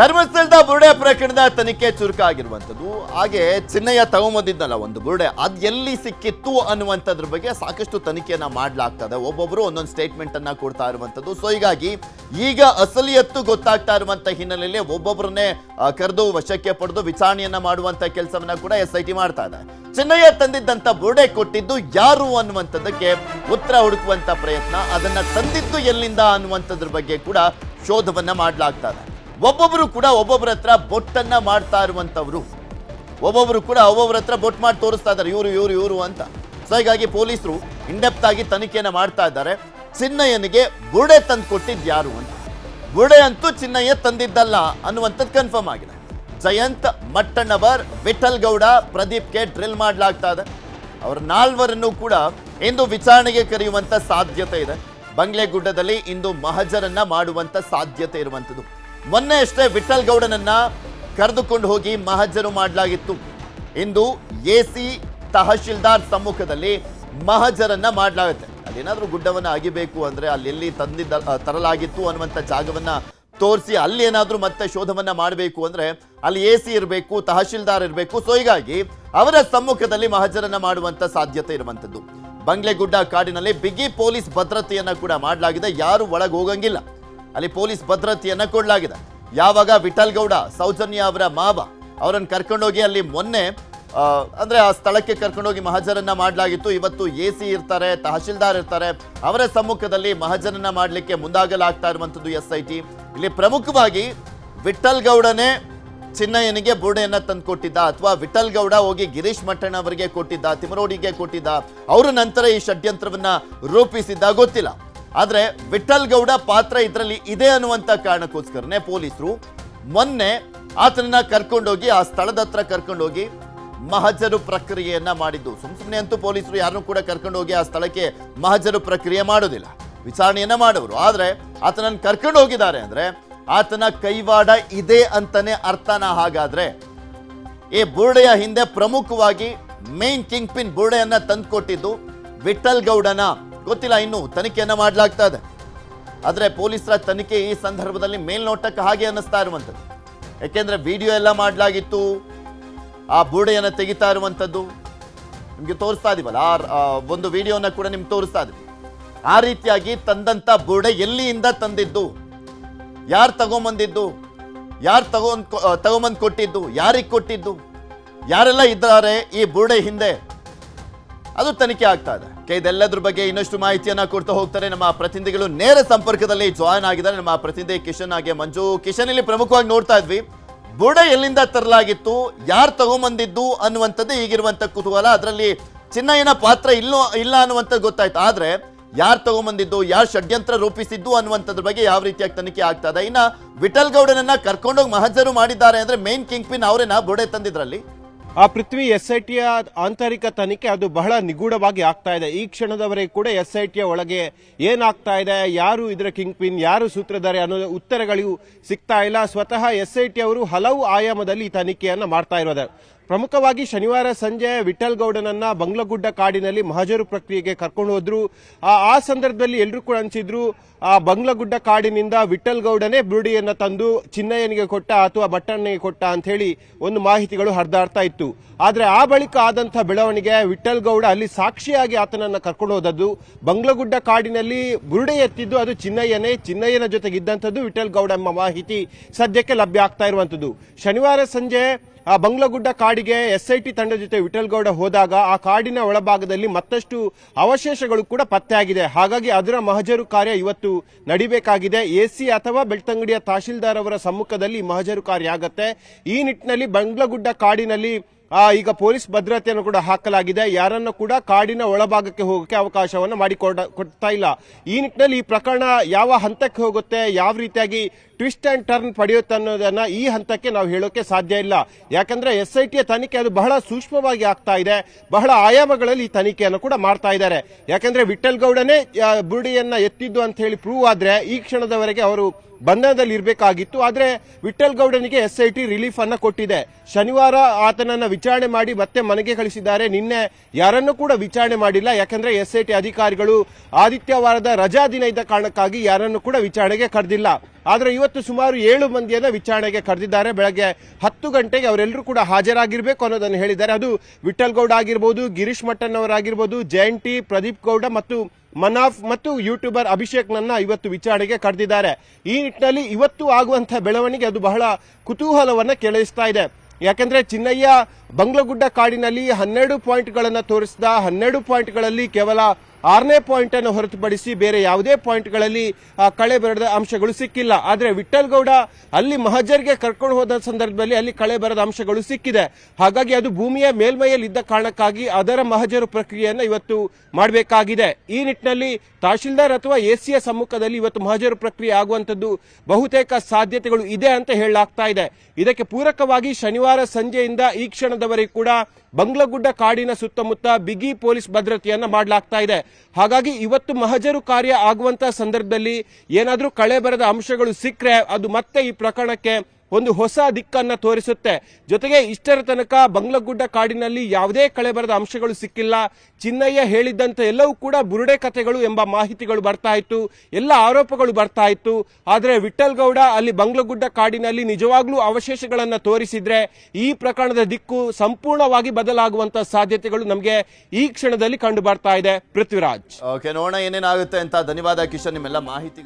ಧರ್ಮಸ್ಥಳದ ಬುರುಡೆ ಪ್ರಕರಣದ ತನಿಖೆ ಚುರುಕಾಗಿರುವಂಥದ್ದು. ಹಾಗೆ ಚಿನ್ನಯ್ಯ ತಗೊಂಬಂದಿದ್ನಲ್ಲ ಒಂದು ಬುರುಡೆ. ಅದು ಎಲ್ಲಿ ಸಿಕ್ಕಿತ್ತು ಅನ್ನುವಂಥದ್ರ ಬಗ್ಗೆ ಸಾಕಷ್ಟು ತನಿಖೆಯನ್ನು ಮಾಡಲಾಗ್ತದೆ. ಒಬ್ಬೊಬ್ರು ಒಂದೊಂದು ಸ್ಟೇಟ್ಮೆಂಟ್ ಅನ್ನ ಕೊಡ್ತಾ ಇರುವಂಥದ್ದು. ಸೊ ಹೀಗಾಗಿ ಈಗ ಅಸಲಿಯತ್ತು ಗೊತ್ತಾಗ್ತಾ ಇರುವಂತ ಹಿನ್ನೆಲೆಯಲ್ಲಿ ಒಬ್ಬೊಬ್ಬರನ್ನೇ ಕರೆದು ವಶಕ್ಕೆ ಪಡೆದು ವಿಚಾರಣೆಯನ್ನ ಮಾಡುವಂತ ಕೆಲಸವನ್ನ ಕೂಡ ಎಸ್ ಐ ಟಿ ಮಾಡ್ತಾ ಇದೆ. ಚಿನ್ನಯ್ಯ ತಂದಿದ್ದಂತ ಬುರುಡೆ ಕೊಟ್ಟಿದ್ದು ಯಾರು ಅನ್ನುವಂಥದ್ದಕ್ಕೆ ಉತ್ತರ ಹುಡುಕುವಂತ ಪ್ರಯತ್ನ. ಅದನ್ನ ತಂದಿದ್ದು ಎಲ್ಲಿಂದ ಅನ್ನುವಂಥದ್ರ ಬಗ್ಗೆ ಕೂಡ ಶೋಧವನ್ನ ಮಾಡ್ಲಾಗ್ತಾ ಇದೆ ಒಬ್ಬೊಬ್ರು ಕೂಡ ಒಬ್ಬೊಬ್ಬರ ಹತ್ರ ಬೊಟ್ಟನ್ನ ಮಾಡ್ತಾ ಇರುವಂತವ್ರು ಒಬ್ಬೊಬ್ರು ಕೂಡ ಒಬ್ಬೊಬ್ಬರ ಹತ್ರ ಬೊಟ್ ಮಾಡಿ ತೋರಿಸ್ತಾ ಇದ್ದಾರೆ, ಇವರು ಇವರು ಇವರು ಅಂತ. ಸೊ ಹೀಗಾಗಿ ಪೊಲೀಸರು ಇಂಡೆಪ್ತ್ ಆಗಿ ತನಿಖೆಯನ್ನ ಮಾಡ್ತಾ ಇದ್ದಾರೆ. ಚಿನ್ನಯ್ಯನಿಗೆ ಬುರುಡೆ ತಂದು ಕೊಟ್ಟಿದ್ದು ಯಾರು ಅಂತ. ಬುರ್ಡೆ ಅಂತೂ ಚಿನ್ನಯ್ಯ ತಂದಿದ್ದಲ್ಲ ಅನ್ನುವಂಥದ್ದು ಕನ್ಫರ್ಮ್ ಆಗಿದೆ. ಜಯಂತ್ ಮಟ್ಟಣ್ಣವರ್, ವಿಠಲ್ ಗೌಡ, ಪ್ರದೀಪ್ಗೆ ಡ್ರಿಲ್ ಮಾಡಲಾಗ್ತಾ ಇದೆ. ಅವರ ನಾಲ್ವರನ್ನು ಕೂಡ ಇಂದು ವಿಚಾರಣೆಗೆ ಕರೆಯುವಂಥ ಸಾಧ್ಯತೆ ಇದೆ. ಬಂಗ್ಲೆಗುಡ್ಡದಲ್ಲಿ ಇಂದು ಮಹಜರನ್ನ ಮಾಡುವಂತ ಸಾಧ್ಯತೆ ಇರುವಂಥದ್ದು. ಮೊನ್ನೆ ಅಷ್ಟೇ ವಿಠಲ್ ಗೌಡನನ್ನ ಕರೆದುಕೊಂಡು ಹೋಗಿ ಮಹಜರು ಮಾಡಲಾಗಿತ್ತು. ಇಂದು ಎ ಸಿ ತಹಶೀಲ್ದಾರ್ ಸಮ್ಮುಖದಲ್ಲಿ ಮಹಜರನ್ನ ಮಾಡಲಾಗುತ್ತೆ. ಅಲ್ಲೇನಾದ್ರೂ ಗುಡ್ಡವನ್ನ ಅಗಿಬೇಕು ಅಂದ್ರೆ ಅಲ್ಲಿ ತಂದಿದ್ದ ತರಲಾಗಿತ್ತು ಅನ್ನುವಂಥ ಜಾಗವನ್ನ ತೋರಿಸಿ ಅಲ್ಲಿ ಏನಾದ್ರೂ ಮತ್ತೆ ಶೋಧವನ್ನ ಮಾಡಬೇಕು ಅಂದ್ರೆ ಅಲ್ಲಿ ಎ ಸಿ ಇರಬೇಕು, ತಹಶೀಲ್ದಾರ್ ಇರಬೇಕು. ಸೊ ಹೀಗಾಗಿ ಅವರ ಸಮ್ಮುಖದಲ್ಲಿ ಮಹಜರನ್ನ ಮಾಡುವಂತ ಸಾಧ್ಯತೆ ಇರುವಂತದ್ದು. ಬಂಗ್ಲೆಗುಡ್ಡ ಕಾಡಿನಲ್ಲಿ ಬಿಗಿ ಪೊಲೀಸ್ ಭದ್ರತೆಯನ್ನ ಕೂಡ ಮಾಡಲಾಗಿದೆ. ಯಾರು ಒಳಗೆ ಹೋಗಂಗಿಲ್ಲ. ಅಲ್ಲಿ ಪೊಲೀಸ್ ಭದ್ರತೆಯನ್ನ ಕೊಡಲಾಗಿದೆ. ಯಾವಾಗ ವಿಠಲ್ ಗೌಡ, ಸೌಜನ್ಯ ಅವರ ಮಾವ ಅವರನ್ನು ಕರ್ಕೊಂಡೋಗಿ ಅಲ್ಲಿ ಮೊನ್ನೆ ಅಂದ್ರೆ ಆ ಸ್ಥಳಕ್ಕೆ ಕರ್ಕೊಂಡೋಗಿ ಮಹಜರನ್ನ ಮಾಡಲಾಗಿತ್ತು. ಇವತ್ತು ಎ ಸಿ ಇರ್ತಾರೆ, ತಹಶೀಲ್ದಾರ್ ಇರ್ತಾರೆ, ಅವರ ಸಮ್ಮುಖದಲ್ಲಿ ಮಹಜರನ್ನ ಮಾಡಲಿಕ್ಕೆ ಮುಂದಾಗಲಾಗ್ತಾ ಇರುವಂತದ್ದು ಎಸ್ ಐ ಟಿ. ಇಲ್ಲಿ ಪ್ರಮುಖವಾಗಿ ವಿಠಲ್ ಗೌಡನೇ ಚಿನ್ನಯ್ಯನಿಗೆ ಬುರುಡೆಯನ್ನ ತಂದು ಕೊಟ್ಟಿದ್ದ ಅಥವಾ ವಿಠಲ್ ಗೌಡ ಹೋಗಿ ಗಿರೀಶ್ ಮಟ್ಟಣ್ಣ ಅವರಿಗೆ ಕೊಟ್ಟಿದ್ದ, ತಿಮರೋಡಿಗೆ ಕೊಟ್ಟಿದ್ದ, ಅವರು ನಂತರ ಈ ಷಡ್ಯಂತ್ರವನ್ನ ರೂಪಿಸಿದ್ದ ಗೊತ್ತಿಲ್ಲ. ಆದ್ರೆ ವಿಠಲ್ ಗೌಡ ಪಾತ್ರ ಇದರಲ್ಲಿ ಇದೆ ಅನ್ನುವಂತ ಕಾರಣಕ್ಕೋಸ್ಕರನೇ ಪೊಲೀಸರು ಮೊನ್ನೆ ಆತನನ್ನ ಕರ್ಕೊಂಡೋಗಿ, ಆ ಸ್ಥಳದ ಹತ್ರ ಕರ್ಕೊಂಡೋಗಿ ಮಹಜರು ಪ್ರಕ್ರಿಯೆಯನ್ನ ಮಾಡಿದ್ದು. ಸುಮ್ ಸುಮ್ಮನೆ ಅಂತೂ ಪೊಲೀಸರು ಯಾರನ್ನೂ ಕೂಡ ಕರ್ಕೊಂಡೋಗಿ ಆ ಸ್ಥಳಕ್ಕೆ ಮಹಜರು ಪ್ರಕ್ರಿಯೆ ಮಾಡೋದಿಲ್ಲ. ವಿಚಾರಣೆಯನ್ನ ಮಾಡೋರು. ಆದರೆ ಆತನನ್ನ ಕರ್ಕೊಂಡು ಹೋಗಿದ್ದಾರೆ ಅಂದ್ರೆ ಆತನ ಕೈವಾಡ ಇದೆ ಅಂತಾನೆ ಅರ್ಥನ ಹಾಗಾದ್ರೆ ಈ ಬುರುಡೆಯ ಹಿಂದೆ ಪ್ರಮುಖವಾಗಿ ಮೇನ್ ಕಿಂಗ್ ಪಿನ್ ಬುರುಡೆಯನ್ನ ತಂದುಕೊಟ್ಟಿದ್ದು ವಿಠಲ್ ಗೌಡನ ಗೊತ್ತಿಲ್ಲ, ಇನ್ನು ತನಿಖೆಯನ್ನ ಮಾಡಲಾಗ್ತಾ ಇದೆ ಆದ್ರೆ ಪೊಲೀಸರ ತನಿಖೆ ಈ ಸಂದರ್ಭದಲ್ಲಿ ಮೇಲ್ನೋಟಕ್ಕೆ ಹಾಗೆ ಅನ್ನಿಸ್ತಾ ಇರುವಂಥದ್ದು. ಯಾಕೆಂದ್ರೆ ವಿಡಿಯೋ ಎಲ್ಲ ಮಾಡಲಾಗಿತ್ತು, ಆ ಬೂಡೆಯನ್ನು ತೆಗಿತಾ ಇರುವಂಥದ್ದು. ನಿಮಗೆ ತೋರಿಸ್ತಾ ಇದೀವಲ್ಲ, ಆ ಒಂದು ವಿಡಿಯೋನ ಕೂಡ ನಿಮ್ಗೆ ತೋರಿಸ್ತಾ ಇದೀವಿ. ಆ ರೀತಿಯಾಗಿ ತಂದಂತ ಬೂಡೆ ಎಲ್ಲಿಯಿಂದ ತಂದಿದ್ದು? ಯಾರು ತಗೊಂಬಂದಿದ್ದು? ಯಾರು ತಗೊಂಡ್ ತಗೊಂಬಂದು ಕೊಟ್ಟಿದ್ದು? ಯಾರಿಗೆ ಕೊಟ್ಟಿದ್ದು? ಯಾರೆಲ್ಲ ಇದ್ದಾರೆ ಈ ಬೂಡೆ ಹಿಂದೆ? ಅದು ತನಿಖೆ ಆಗ್ತಾ ಇದೆ. ಇದೆಲ್ಲದ್ರ ಬಗ್ಗೆ ಇನ್ನಷ್ಟು ಮಾಹಿತಿಯನ್ನ ಕೊಡ್ತಾ ಹೋಗ್ತಾರೆ ನಮ್ಮ ಪ್ರತಿನಿಧಿಗಳು ನೇರ ಸಂಪರ್ಕದಲ್ಲಿ ಜಾಯ್ನ್ ಆಗಿದ್ದಾರೆ. ನಮ್ಮ ಪ್ರತಿನಿಧಿ ಕಿಶನ್ ಹಾಗೆ ಮಂಜು. ಕಿಶನ್ ಇಲ್ಲಿ ಪ್ರಮುಖವಾಗಿ ನೋಡ್ತಾ ಇದ್ವಿ. ಬುಡ ಎಲ್ಲಿಂದ ತರಲಾಗಿತ್ತು? ಯಾರು ತಗೊಂಬಂದಿದ್ದು ಅನ್ನುವಂಥದ್ದು ಈಗಿರುವಂತ ಕುತೂಹಲ. ಅದರಲ್ಲಿ ಚಿನ್ನಯ್ಯನ ಪಾತ್ರ ಇಲ್ಲೋ, ಇಲ್ಲ ಅನ್ನುವಂಥದ್ದು ಗೊತ್ತಾಯ್ತು. ಆದ್ರೆ ಯಾರು ತಗೊಂಬಂದಿದ್ದು, ಯಾರು ಷಡ್ಯಂತ್ರ ರೂಪಿಸಿದ್ದು ಅನ್ನುವಂಥದ್ರ ಬಗ್ಗೆ ಯಾವ ರೀತಿಯಾಗಿ ತನಿಖೆ ಆಗ್ತಾ ಇದೆ. ಇನ್ನ ವಿಠಲ್ ಗೌಡನನ್ನ ಕರ್ಕೊಂಡೋಗಿ ಮಹಜರು ಮಾಡಿದ್ದಾರೆ ಅಂದ್ರೆ ಮೇನ್ ಕಿಂಗ್ ಪಿನ್ ಅವರೇನಾ ಬುಡೆ ತಂದಿದ್ರಲ್ಲಿ? ಆ ಪೃಥ್ವಿ ಎಸ್ ಐ ಟಿಯ ಆಂತರಿಕ ತನಿಖೆ ಅದು ಬಹಳ ನಿಗೂಢವಾಗಿ ಆಗ್ತಾ ಇದೆ. ಈ ಕ್ಷಣದವರೆಗೆ ಕೂಡ ಎಸ್ ಐ ಟಿಯ ಒಳಗೆ ಏನಾಗ್ತಾ ಇದೆ, ಯಾರು ಇದರ ಕಿಂಗ್ ಪಿನ್, ಯಾರು ಸೂತ್ರಧಾರಿ ಅನ್ನೋ ಉತ್ತರಗಳಿಗೂ ಸಿಗ್ತಾ ಇಲ್ಲ. ಸ್ವತಃ ಎಸ್ ಐ ಟಿ ಅವರು ಹಲವು ಆಯಾಮದಲ್ಲಿ ತನಿಖೆಯನ್ನು ಮಾಡ್ತಾ ಇರೋದು. ಪ್ರಮುಖವಾಗಿ ಶನಿವಾರ ಸಂಜೆ ವಿಠಲ್ ಗೌಡನನ್ನ ಬಂಗ್ಲಗುಡ್ಡ ಕಾಡಿನಲ್ಲಿ ಮಹಜರು ಪ್ರಕ್ರಿಯೆಗೆ ಕರ್ಕೊಂಡು ಹೋದ್ರು. ಆ ಸಂದರ್ಭದಲ್ಲಿ ಎಲ್ಲರೂ ಕೂಡ ಅನ್ಸಿದ್ರು, ಆ ಬಂಗ್ಲಗುಡ್ಡ ಕಾಡಿನಿಂದ ವಿಠಲ್ ಗೌಡನೇ ಬುರುಡಿಯನ್ನ ತಂದು ಚಿನ್ನಯ್ಯನಿಗೆ ಕೊಟ್ಟ ಅಥವಾ ಬಟ್ಟಣ್ಣಿಗೆ ಕೊಟ್ಟ ಅಂತ ಹೇಳಿ ಒಂದು ಮಾಹಿತಿಗಳು ಹರಿದಾಡ್ತಾ ಇತ್ತು. ಆದರೆ ಆ ಬಳಿಕ ಆದಂತ ಬೆಳವಣಿಗೆ ವಿಠಲ್ ಗೌಡ ಅಲ್ಲಿ ಸಾಕ್ಷಿಯಾಗಿ ಆತನನ್ನ ಕರ್ಕೊಂಡು ಹೋದದ್ದು. ಬಂಗ್ಲಗುಡ್ಡ ಕಾಡಿನಲ್ಲಿ ಬುರುಡೆ ಎತ್ತಿದ್ದು ಅದು ಚಿನ್ನಯ್ಯನೇ, ಚಿನ್ನಯ್ಯನ ಜೊತೆಗಿದ್ದಂಥದ್ದು ವಿಠಲ್ ಗೌಡ ಎಂಬ ಮಾಹಿತಿ ಸದ್ಯಕ್ಕೆ ಲಭ್ಯ ಆಗ್ತಾ ಇರುವಂತದ್ದು ಶನಿವಾರ ಸಂಜೆ ಆ ಬಂಗ್ಲಗುಡ್ಡ ಕಾಡಿಗೆ ಎಸ್ಐಟಿ ತಂಡ ಜೊತೆ ವಿಠಲ್ಗೌಡ ಹೋದಾಗ ಆ ಕಾಡಿನ ಒಳಭಾಗದಲ್ಲಿ ಮತ್ತಷ್ಟು ಅವಶೇಷಗಳು ಕೂಡ ಪತ್ತೆಯಾಗಿದೆ. ಹಾಗಾಗಿ ಅದರ ಮಹಜರು ಕಾರ್ಯ ಇವತ್ತು ನಡಿಬೇಕಾಗಿದೆ. ಎಸಿ ಅಥವಾ ಬೆಳ್ತಂಗಡಿಯ ತಹಶೀಲ್ದಾರ್ ಅವರ ಸಮ್ಮುಖದಲ್ಲಿ ಮಹಜರು ಕಾರ್ಯ ಆಗತ್ತೆ. ಈ ನಿಟ್ಟಿನಲ್ಲಿ ಬಂಗ್ಲಗುಡ್ಡ ಕಾಡಿನಲ್ಲಿ ಈಗ ಪೊಲೀಸ್ ಭದ್ರತೆಯನ್ನು ಕೂಡ ಹಾಕಲಾಗಿದೆ. ಯಾರನ್ನು ಕೂಡ ಕಾಡಿನ ಒಳಭಾಗಕ್ಕೆ ಹೋಗಕ್ಕೆ ಅವಕಾಶವನ್ನು ಮಾಡಿಕೊಡ, ಕೊಡ್ತಾ ಇಲ್ಲ. ಈ ನಿಟ್ಟಿನಲ್ಲಿ ಈ ಪ್ರಕರಣ ಯಾವ ಹಂತಕ್ಕೆ ಹೋಗುತ್ತೆ, ಯಾವ ರೀತಿಯಾಗಿ ಟ್ವಿಸ್ಟ್ ಅಂಡ್ ಟರ್ನ್ ಪಡೆಯುತ್ತೆ ಅನ್ನೋದನ್ನ ಈ ಹಂತಕ್ಕೆ ನಾವು ಹೇಳೋಕೆ ಸಾಧ್ಯ ಇಲ್ಲ. ಯಾಕಂದ್ರೆ ಎಸ್ ಐ ಟಿಯ ತನಿಖೆ ಅದು ಬಹಳ ಸೂಕ್ಷ್ಮವಾಗಿ ಆಗ್ತಾ ಇದೆ. ಬಹಳ ಆಯಾಮಗಳಲ್ಲಿ ಈ ತನಿಖೆಯನ್ನು ಕೂಡ ಮಾಡ್ತಾ ಇದ್ದಾರೆ. ಯಾಕಂದ್ರೆ ವಿಠಲ್ ಗೌಡನೇ ಬುರುಡಿಯನ್ನ ಎತ್ತಿದ್ದು ಅಂತ ಹೇಳಿ ಪ್ರೂವ್ ಆದ್ರೆ ಈ ಕ್ಷಣದವರೆಗೆ ಅವರು ಬಂಧನದಲ್ಲಿ ಇರಬೇಕಾಗಿತ್ತು, ಆದರೆ ವಿಠಲ್ ಗೌಡನಿಗೆ ಎಸ್ ಐ ಟಿ ರಿಲೀಫ್ ಅನ್ನ ಕೊಟ್ಟಿದೆ. ಶನಿವಾರ ಆತನನ್ನ ವಿಚಾರಣೆ ಮಾಡಿ ಮತ್ತೆ ಮನೆಗೆ ಕಳಿಸಿದ್ದಾರೆ. ನಿನ್ನೆ ಯಾರನ್ನೂ ಕೂಡ ವಿಚಾರಣೆ ಮಾಡಿಲ್ಲ, ಯಾಕಂದ್ರೆ ಎಸ್ ಐ ಟಿ ಅಧಿಕಾರಿಗಳು ಆದಿತ್ಯವಾರದ ರಜಾ ದಿನ ಇದ್ದ ಕಾರಣಕ್ಕಾಗಿ ಯಾರನ್ನು ಕೂಡ ವಿಚಾರಣೆಗೆ ಕರೆದಿಲ್ಲ. ಆದರೆ ಇವತ್ತು ಸುಮಾರು ಏಳು ಮಂದಿಯನ್ನ ವಿಚಾರಣೆಗೆ ಕರೆದಿದ್ದಾರೆ. ಬೆಳಗ್ಗೆ ಹತ್ತು ಗಂಟೆಗೆ ಅವರೆಲ್ಲರೂ ಕೂಡ ಹಾಜರಾಗಿರಬೇಕು ಅನ್ನೋದನ್ನು ಹೇಳಿದ್ದಾರೆ. ಅದು ವಿಠಲ್ ಗೌಡ ಆಗಿರ್ಬೋದು, ಗಿರೀಶ್ ಮಟ್ಟನ್ ಅವರಾಗಿರ್ಬೋದು ಜಯಂತಿ, ಪ್ರದೀಪ್ ಗೌಡ ಮತ್ತು ಮನಾಫ್ ಮತ್ತು ಯೂಟ್ಯೂಬರ್ ಅಭಿಷೇಕ್ ನನ್ನ ಇವತ್ತು ವಿಚಾರಣೆಗೆ ಕರೆದಿದ್ದಾರೆ. ಈ ನಿಟ್ಟಿನಲ್ಲಿ ಇವತ್ತು ಆಗುವಂತಹ ಬೆಳವಣಿಗೆ ಅದು ಬಹಳ ಕುತೂಹಲವನ್ನ ಕೆಳಿಸ್ತಾ ಇದೆ. ಯಾಕೆಂದ್ರೆ ಚಿನ್ನಯ್ಯ ಬಂಗ್ಲಗುಡ್ಡ ಕಾಡಿನಲ್ಲಿ ಹನ್ನೆರಡು ಪಾಯಿಂಟ್ಗಳನ್ನು ತೋರಿಸಿದ ಹನ್ನೆರಡು ಪಾಯಿಂಟ್ಗಳಲ್ಲಿ ಕೇವಲ ಆರನೇ ಪಾಯಿಂಟ್ ಅನ್ನು ಹೊರತುಪಡಿಸಿ ಬೇರೆ ಯಾವುದೇ ಪಾಯಿಂಟ್ಗಳಲ್ಲಿ ಕಳೆ ಬರದ ಅಂಶಗಳು ಸಿಕ್ಕಿಲ್ಲ. ಆದರೆ ವಿಠಲ್ ಅಲ್ಲಿ ಮಹಜರ್ಗೆ ಕರ್ಕೊಂಡು ಹೋದ ಸಂದರ್ಭದಲ್ಲಿ ಅಲ್ಲಿ ಕಳೆ ಬರದ ಅಂಶಗಳು ಸಿಕ್ಕಿದೆ. ಹಾಗಾಗಿ ಅದು ಭೂಮಿಯ ಮೇಲ್ಮೈಯಲ್ಲಿ ಇದ್ದ ಕಾರಣಕ್ಕಾಗಿ ಅದರ ಮಹಜರು ಪ್ರಕ್ರಿಯೆಯನ್ನು ಇವತ್ತು ಮಾಡಬೇಕಾಗಿದೆ. ಈ ನಿಟ್ಟಿನಲ್ಲಿ ತಹಶೀಲ್ದಾರ್ ಅಥವಾ ಎಸಿಯ ಸಮ್ಮುಖದಲ್ಲಿ ಇವತ್ತು ಮಹಜರು ಪ್ರಕ್ರಿಯೆ ಆಗುವಂತದ್ದು ಬಹುತೇಕ ಸಾಧ್ಯತೆಗಳು ಇದೆ ಅಂತ ಹೇಳಲಾಗ್ತಾ ಇದೆ. ಇದಕ್ಕೆ ಪೂರಕವಾಗಿ ಶನಿವಾರ ಸಂಜೆಯಿಂದ ಈ ಕ್ಷಣದವರೆಗೂ ಕೂಡ ಬಂಗ್ಲಗುಡ್ಡ ಕಾಡಿನ ಸುತ್ತಮುತ್ತ ಬಿಗಿ ಪೊಲೀಸ್ ಭದ್ರತೆಯನ್ನು ಮಾಡಲಾಗ್ತಾ ಇದೆ. ಹಾಗಾಗಿ ಇವತ್ತು ಮಹಜರು ಕಾರ್ಯ ಆಗುವಂತ ಸಂದರ್ಭದಲ್ಲಿ ಏನಾದರೂ ಕಳೆ ಬರದ ಅಂಶಗಳು ಸಿಕ್ಕರೆ ಅದು ಮತ್ತೆ ಈ ಪ್ರಕರಣಕ್ಕೆ ಒಂದು ಹೊಸ ದಿಕ್ಕನ್ನು ತೋರಿಸುತ್ತೆ. ಜೊತೆಗೆ ಇಷ್ಟರ ತನಕ ಬಂಗ್ಲಗುಡ್ಡ ಕಾಡಿನಲ್ಲಿ ಯಾವುದೇ ಕಳೆಬರದ ಅಂಶಗಳು ಸಿಕ್ಕಿಲ್ಲ. ಚಿನ್ನಯ್ಯ ಹೇಳಿದ್ದಂಥ ಎಲ್ಲವೂ ಕೂಡ ಬುರುಡೆ ಕಥೆಗಳು ಎಂಬ ಮಾಹಿತಿಗಳು ಬರ್ತಾ ಇತ್ತು. ಎಲ್ಲ ಆರೋಪಗಳು ಬರ್ತಾ ಇತ್ತು. ಆದರೆ ವಿಠಲ್ಗೌಡ ಅಲ್ಲಿ ಬಂಗ್ಲಗುಡ್ಡ ಕಾಡಿನಲ್ಲಿ ನಿಜವಾಗ್ಲೂ ಅವಶೇಷಗಳನ್ನು ತೋರಿಸಿದ್ರೆ ಈ ಪ್ರಕರಣದ ದಿಕ್ಕು ಸಂಪೂರ್ಣವಾಗಿ ಬದಲಾಗುವಂತಹ ಸಾಧ್ಯತೆಗಳು ನಮಗೆ ಈ ಕ್ಷಣದಲ್ಲಿ ಕಂಡು ಬರ್ತಾ ಇದೆ. ಪೃಥ್ವಿರಾಜ್. ಓಕೆ, ನೋಡೋಣ ಏನೇನಾಗುತ್ತೆ ಅಂತ ಧನ್ಯವಾದ ಕಿಶನ್, ನಿಮ್ಮೆಲ್ಲ ಮಾಹಿತಿ